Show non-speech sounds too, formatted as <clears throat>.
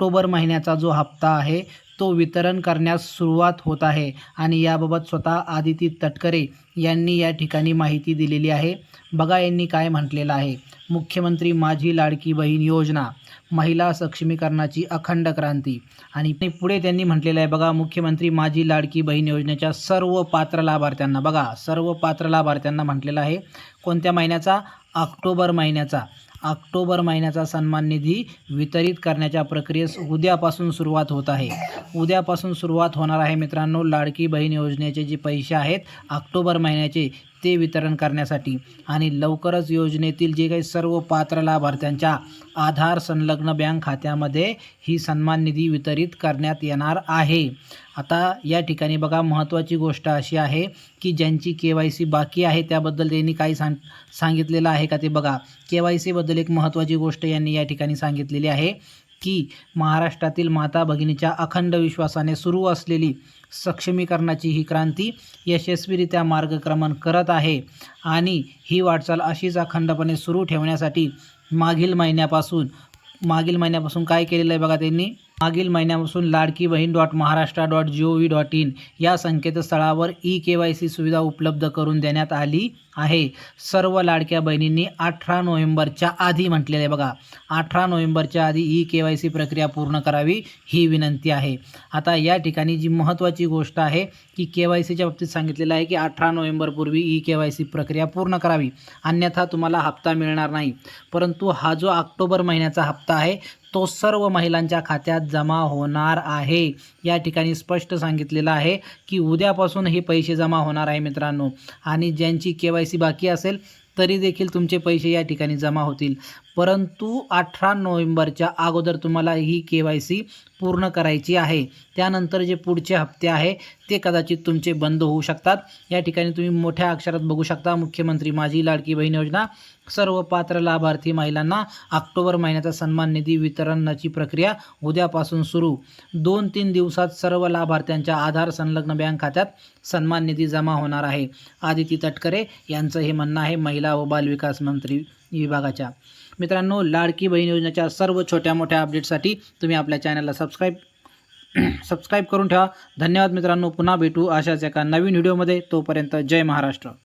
October महिन्याचा जो हप्ता आहे तो वितरण करण्यास सुरुवात होत आहे आणि याबाबत स्वतः आदिती तटकरे यांनी या ठिकाणी माहिती दिलेली आहे. बघा यांनी काय म्हटलेलं आहे. मुख्यमंत्री माझी लाडकी बहीण योजना महिला सक्षमीकरणाची अखंड क्रांती आणि पुढे त्यांनी म्हटलेलं आहे. बघा मुख्यमंत्री माझी लाडकी बहीण योजनेच्या सर्व पात्र लाभार्थ्यांना बघा सर्व पात्र लाभार्थ्यांना म्हटलेलं आहे. कोणत्या महिन्याचा? ऑक्टोबर महिन्याचा. ऑक्टोबर महिन्याचा सन्मान निधी वितरित करण्याच्या प्रक्रियेस उद्यापासून सुरुवात होत आहे. उद्यापासून सुरुवात होणार आहे मित्रांनो लाडकी बहीण योजनेचे जे पैसे आहेत ऑक्टोबर महिन्याचे ते वितरण करण्यासाठी. आणि लवकरच योजनेतील जे काही सर्व पात्र लाभार्थ्यांच्या आधार संलग्न बँक खात्यामध्ये ही सन्मान निधी वितरित करण्यात येणार आहे. आता या ठिकाणी बघा महत्त्वाची गोष्ट अशी आहे की ज्यांची के वाय सी बाकी आहे त्याबद्दल त्यांनी काही सांग सांगितलेलं आहे का ते बघा. के वाय सीबद्दल एक महत्त्वाची गोष्ट यांनी या ठिकाणी सांगितलेली आहे की महाराष्ट्रातील माता भगिनीच्या अखंड विश्वासाने सुरू असलेली सक्षमीकरणाची ही क्रांती यशस्वीरित्या मार्गक्रमण करत आहे आणि ही वाटचाल अशीच अखंडपणे सुरू ठेवण्यासाठी मागील महिन्यापासून मागील महिन्यापासून काय केलेलं आहे बघा त्यांनी? मागील महिन्यापासून Ladki Bahin dot Maharashtra dot G O V dot in या संकेतस्थळावर ई के वाय सी सुविधा उपलब्ध करून देण्यात आली. आहे. सर्व लाडक्या बहिणींनी अठरा नोव्हेंबरच्या आधी म्हटलेलं आहे बघा. अठरा नोव्हेंबरच्या आधी ई के वाय सी प्रक्रिया पूर्ण करावी ही विनंती आहे. आता या ठिकाणी जी महत्त्वाची गोष्ट आहे की के वाय सीच्या बाबतीत सांगितलेलं आहे की अठरा नोव्हेंबरपूर्वी ई के वाय सी प्रक्रिया पूर्ण करावी. अन्यथा तुम्हाला हप्ता मिळणार नाही. परंतु हा जो ऑक्टोबर महिन्याचा हप्ता आहे तो सर्व महिलांच्या खात्यात जमा होणार आहे. या ठिकाणी स्पष्ट सांगितलेलं आहे की उद्यापासून हे पैसे जमा होणार आहे मित्रांनो. आणि ज्यांची के वाय सी बाकी असेल तरी देखील तुमचे पैसे या ठिकाणी जमा होतील. परंतु अठरा नोव्हेंबरच्या अगोदर तुम्हाला ही के वाय सी पूर्ण करायची आहे. त्यानंतर जे पुढचे हप्ते आहे ते कदाचित तुमचे बंद होऊ शकतात. या ठिकाणी तुम्ही मोठ्या अक्षरात बघू शकता मुख्यमंत्री माझी लाडकी बहीण योजना सर्व पात्र लाभार्थी महिलांना ऑक्टोबर महिन्याचा सन्मान निधी वितरणाची प्रक्रिया उद्यापासून सुरू. दोन तीन दिवसात सर्व लाभार्थ्यांच्या आधार संलग्न बँक खात्यात सन्मान निधी जमा होणार आहे. आदिती तटकरे यांचं हे म्हणणं आहे महिला व बालविकास मंत्री विभागाच्या. मित्रांनो लाडकी बहीण योजनेच्या सर्व छोट्या मोठ्या अपडेटसाठी तुम्ही आपल्या चॅनलला सबस्क्राईब <clears throat> सबस्क्राईब करून ठेवा. धन्यवाद मित्रांनो पुन्हा भेटू अशाच एका नवीन व्हिडिओमध्ये. तोपर्यंत जय महाराष्ट्र.